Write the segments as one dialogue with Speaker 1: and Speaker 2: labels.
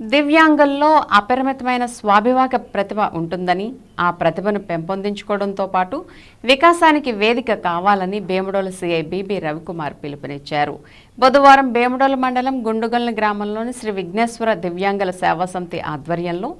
Speaker 1: దివ్యాంగుల్లో అపరిమితమైన స్వాభివాక ప్రతిభ ఉంటుందని ఆ ప్రతిభను పెంపొందించుకోవడంతో పాటు వికాసానికి వేదిక కావాలని బేముడోలు సిఐ బీబీ రవికుమార్ పిలుపునిచ్చారు. బుధవారం బేముడోలు మండలం గుండుగల్ని గ్రామంలోని శ్రీ విఘ్నేశ్వర దివ్యాంగుల సేవా సమితి ఆధ్వర్యంలో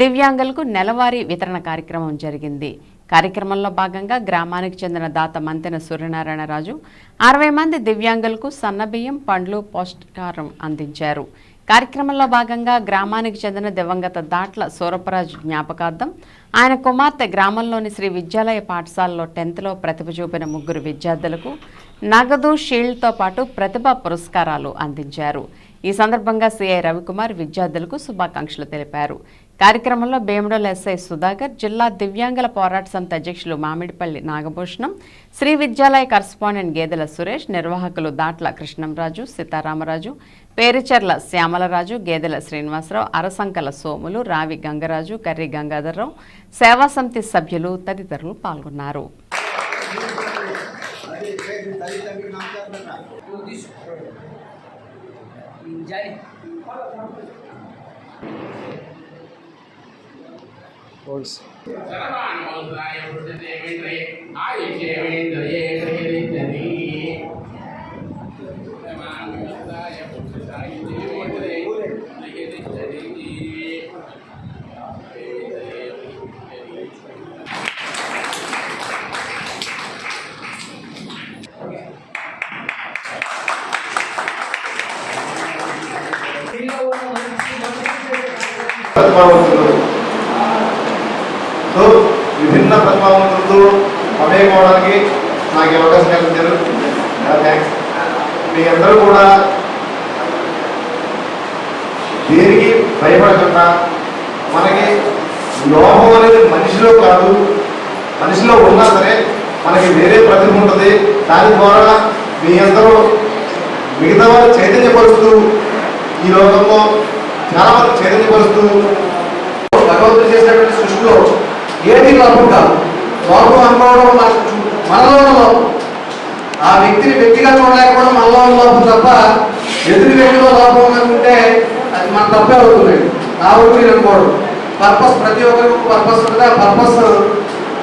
Speaker 1: దివ్యాంగులకు నెలవారీ వితరణ కార్యక్రమం జరిగింది. కార్యక్రమంలో భాగంగా గ్రామానికి చెందిన దాత మంతెన సూర్యనారాయణరాజు అరవై మంది దివ్యాంగులకు సన్నబియ్యం పండ్లు పౌష్టికారం అందించారు. కార్యక్రమంలో భాగంగా గ్రామానికి చెందిన దివంగత దాట్ల సూరపరాజు జ్ఞాపకార్థం ఆయన కుమార్తె గ్రామంలోని శ్రీ విద్యాలయ పాఠశాలలో టెన్త్లో ప్రతిభ చూపిన ముగ్గురు విద్యార్థులకు నగదు షీల్డ్తో పాటు ప్రతిభ పురస్కారాలు అందించారు. ఈ సందర్భంగా సిఐ రవికుమార్ విద్యార్థులకు శుభాకాంక్షలు తెలిపారు. కార్యక్రమంలో భీమడోల్ ఎస్ఐ సుధాకర్ జిల్లా దివ్యాంగుల పోరాట సంత అధ్యక్షులు మామిడిపల్లి నాగభూషణం శ్రీ విద్యాలయ కరస్పాండెంట్ గేదెల సురేష్ నిర్వాహకులు దాట్ల కృష్ణంరాజు సీతారామరాజు పేరుచెర్ల శ్యామలరాజు గేదెల శ్రీనివాసరావు అరసంకల సోములు రావి గంగరాజు కర్రి గంగాధర్రావు సేవా సమితి సభ్యులు తదితరులు పాల్గొన్నారు.
Speaker 2: సర్వాణోదాయ ಕೋರ್ಸ್
Speaker 3: Thank you. విభిన్న ప్రతిభావంతులతో మమేకం నాకు అవకాశం కల్పించారు థ్యాంక్స్ మీ అందరూ కూడా దేనికి భయపడకుండా మనకి లోపం అనేది మనిషిలో కాదు మనిషిలో ఉన్నా సరే మనకి వేరే ప్రతిభ ఉంటుంది. దాని ద్వారా మీ అందరూ మిగతా వారు చైతన్యపరుస్తూ ఈ లోకంలో చాలా మంది చైతన్యపరుస్తూ భగవంతుడు చేసినటువంటి సృష్టిలో ఏది లోపం లోపం అనుకోవడం మనకు మనలో లోపం ఆ వ్యక్తిని వ్యక్తిగా చూడలేకపోవడం మనలో లోపం తప్ప ఎదుటి వ్యక్తిలో లోపం అనుకుంటే అది మన తప్పే అవుతుంది. నా ఊరికి అనుకోవడం పర్పస్ ప్రతి ఒక్కరికి పర్పస్ ఉంటుంది. ఆ పర్పస్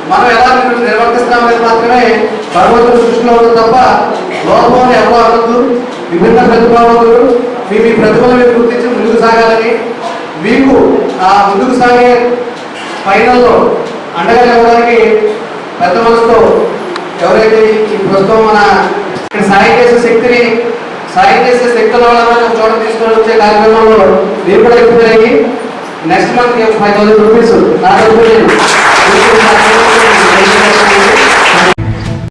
Speaker 3: మనం ఎలా నిర్వర్తిస్తామనేది మాత్రమే భగవంతుడు సృష్టిలో ఉండదు తప్ప లోపం ఎవరో అనొద్దు విభిన్న ప్రతిభావంతులు మీ మీ ప్రతిభలు మీరు గుర్తించి ముందుకు సాగాలని మీకు ఆ ముందుకు సాగే ఫైనల్లో అండగా చెప్పడానికి పెద్ద మనసుతో ఎవరైతే ఈ ప్రస్తుతం మన ఇక్కడ సాయం చేసే శక్తిని సాయం చేసే శక్తుల వల్ల చోట తీసుకొని వచ్చే కార్యక్రమంలో మీరు కూడా ఎక్కువ next month five thousand rupees నా